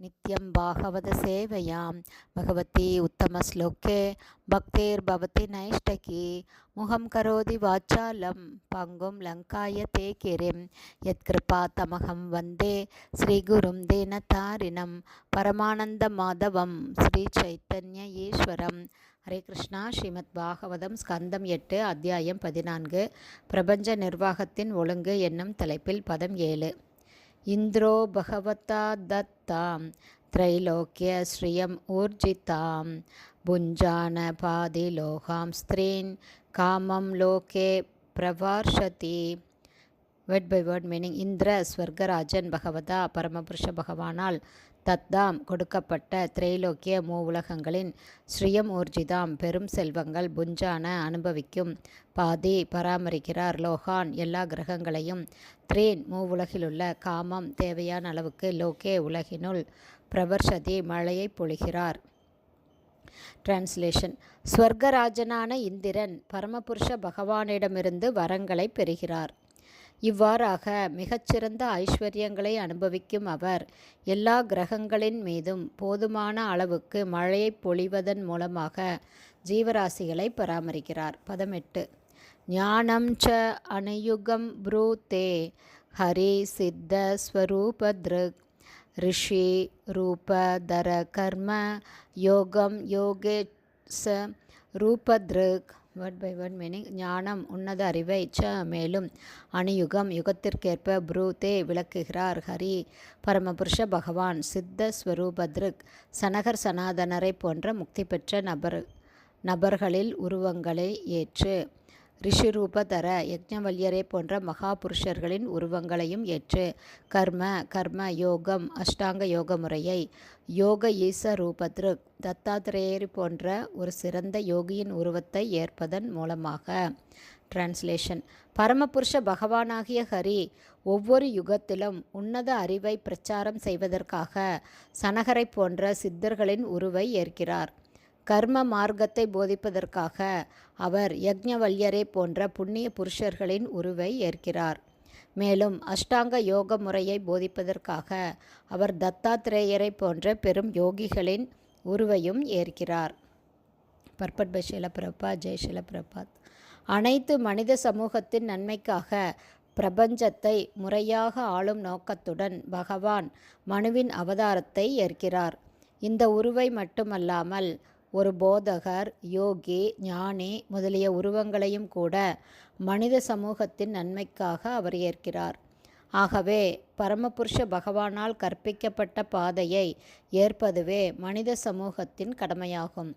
नित्यं भागवतसेवयां भगवती उत्तमश्लोके भक्तिर्भवति नैष्टकी मुहं करोति वाचालं पङ्गुं लङ्काय ते किरिं यत्कृपातमहं वन्दे श्रीगुरुं दीनतारिणं परमानन्दमाधवं श्रीचैतन्य ईश्वरं ஹரே கிருஷ்ணா ஸ்ரீமத் பாகவதம் ஸ்கந்தம் எட்டு அத்தியாயம் பதினான்கு பிரபஞ்ச நிர்வாகத்தின் ஒழுங்கு என்னும் தலைப்பில் பதம் ஏழு इन्द्रो भगवता दत्तां त्रैलोक्यश्रियम् ऊर्जितां भुञ्जानपादिलोहां स्त्रीन् कामं लोके प्रवर्षति வேர்ட் பை வேர்ட் மீனிங் இந்திர ஸ்வர்கராஜன் பகவதா பரமபுருஷ பகவானால் தத்தாம் கொடுக்கப்பட்ட திரைலோக்கிய மூவுலகங்களின் ஸ்ரீயம் ஊர்ஜிதாம் பெரும் செல்வங்கள் புஞ்சான அனுபவிக்கும் பாதி பராமரிக்கிறார் லோகான் எல்லா கிரகங்களையும் த்ரேன் மூவுலகிலுள்ள காமம் தேவையான அளவுக்கு லோகே உலகினுள் பிரவர்ஷதி மழையை பொழிகிறார். டிரான்ஸ்லேஷன் ஸ்வர்கராஜனான இந்திரன் பரமபுருஷ பகவானிடமிருந்து வரங்களை பெறுகிறார். இவ்வாறாக மிகச்சிறந்த ஐஸ்வர்யங்களை அனுபவிக்கும் அவர். எல்லா கிரகங்களின் மீதும் போதுமான அளவுக்கு மழையை பொழிவதன் மூலமாக ஜீவராசிகளை பராமரிக்கிறார். பதமெட்டு. ஞானம் ச அனுயுகம் ப்ரூதே ஹரி சித்த ஸ்வரூபத்ருக் ரிஷி ரூப தர கர்ம யோகம் யோகேச ரூபத்ருக் வேர்ட் பை வேர்ட் மீனிங் ஞானம் உன்னத அறிவை ச மேலும் அணியுகம் யுகத்திற்கேற்ப புரூதே விளக்குகிறார் ஹரி. பரமபுருஷ பகவான் சித்த ஸ்வரூபத்ருக் சனகர் சனாதனரை போன்ற முக்தி பெற்ற நபர் நபர்களில் உருவங்களை ஏற்று. ரிஷிரூபதர யஜ்ஞவல்யரே போன்ற மகா புருஷர்களின் உருவங்களையும் ஏற்று கர்ம கர்ம யோகம் அஷ்டாங்க யோக முறையை யோக ஈச ரூபத்ரு தத்தாத்திரேயர் போன்ற ஒரு சிறந்த யோகியின் உருவத்தை ஏற்பதன் மூலமாக. டிரான்ஸ்லேஷன் பரமபுருஷ பகவானாகிய ஹரி ஒவ்வொரு யுகத்திலும் உன்னத அறிவை பிரச்சாரம் செய்வதற்காக சனகரை போன்ற சித்தர்களின் உருவை ஏற்கிறார். கர்ம மார்க்கத்தை போதிப்பதற்காக அவர் யக்ஞவல்யரே போன்ற புண்ணிய புருஷர்களின் உருவை ஏற்கிறார். மேலும் அஷ்டாங்க யோக முறையை போதிப்பதற்காக அவர் தத்தாத்திரேயரை போன்ற பெரும் யோகிகளின் உருவையும் ஏற்கிறார். பர்பட் பை ஷிலபிரபா ஜெய் ஷிலபிரபாத். அனைத்து மனித சமூகத்தின் நன்மைக்காக பிரபஞ்சத்தை முறையாக ஆளும் நோக்கத்துடன் பகவான் மனுவின் அவதாரத்தை ஏற்கிறார். இந்த உருவை மட்டுமல்லாமல் ஒரு போதகர் யோகி ஞானி முதலிய உருவங்களையும் கூட மனித சமூகத்தின் நன்மைக்காக அவர் ஏற்கிறார். ஆகவே பரமபுருஷ பகவானால் கற்பிக்கப்பட்ட பாதையை ஏற்பதுவே மனித சமூகத்தின் கடமையாகும்.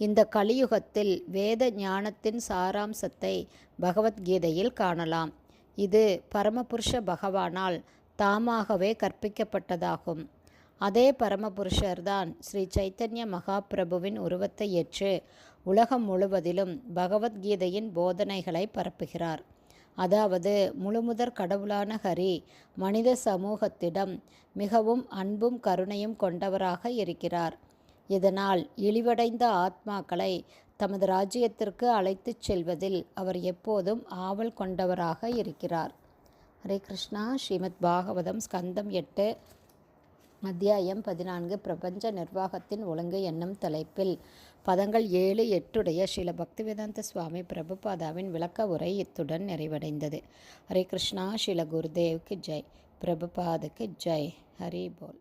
இந்த கலியுகத்தில் வேத ஞானத்தின் சாராம்சத்தை பகவத்கீதையில் காணலாம். இது பரமபுருஷ பகவானால் தாமாகவே கற்பிக்கப்பட்டதாகும். அதே பரமபுருஷர்தான் ஸ்ரீ சைத்தன்ய மகாபிரபுவின் உருவத்தை ஏற்று உலகம் முழுவதிலும் பகவத்கீதையின் போதனைகளை பரப்புகிறார். அதாவது முழுமுதற் கடவுளான ஹரி மனித சமூகத்திடம் மிகவும் அன்பும் கருணையும் கொண்டவராக இருக்கிறார். இதனால் இழிவடைந்த ஆத்மாக்களை தமது ராஜ்யத்திற்கு அழைத்துச் செல்வதில் அவர் எப்போதும் ஆவல் கொண்டவராக இருக்கிறார். ஹரே கிருஷ்ணா. ஸ்ரீமத் பாகவதம் ஸ்கந்தம் எட்டு. அத்தியாயம் பதினான்கு பிரபஞ்ச நிர்வாகத்தின் ஒழுங்கு என்னும் தலைப்பில். பதங்கள் ஏழு எட்டுடைய ஸ்ரீல பக்திவேதாந்த சுவாமி பிரபுபாதாவின் விளக்க உரை இத்துடன் நிறைவடைந்தது. ஹரே கிருஷ்ணா ஸ்ரீல குருதேவுக்கு ஜெய். பிரபுபாதுக்கு ஜெய். ஹரி போல்.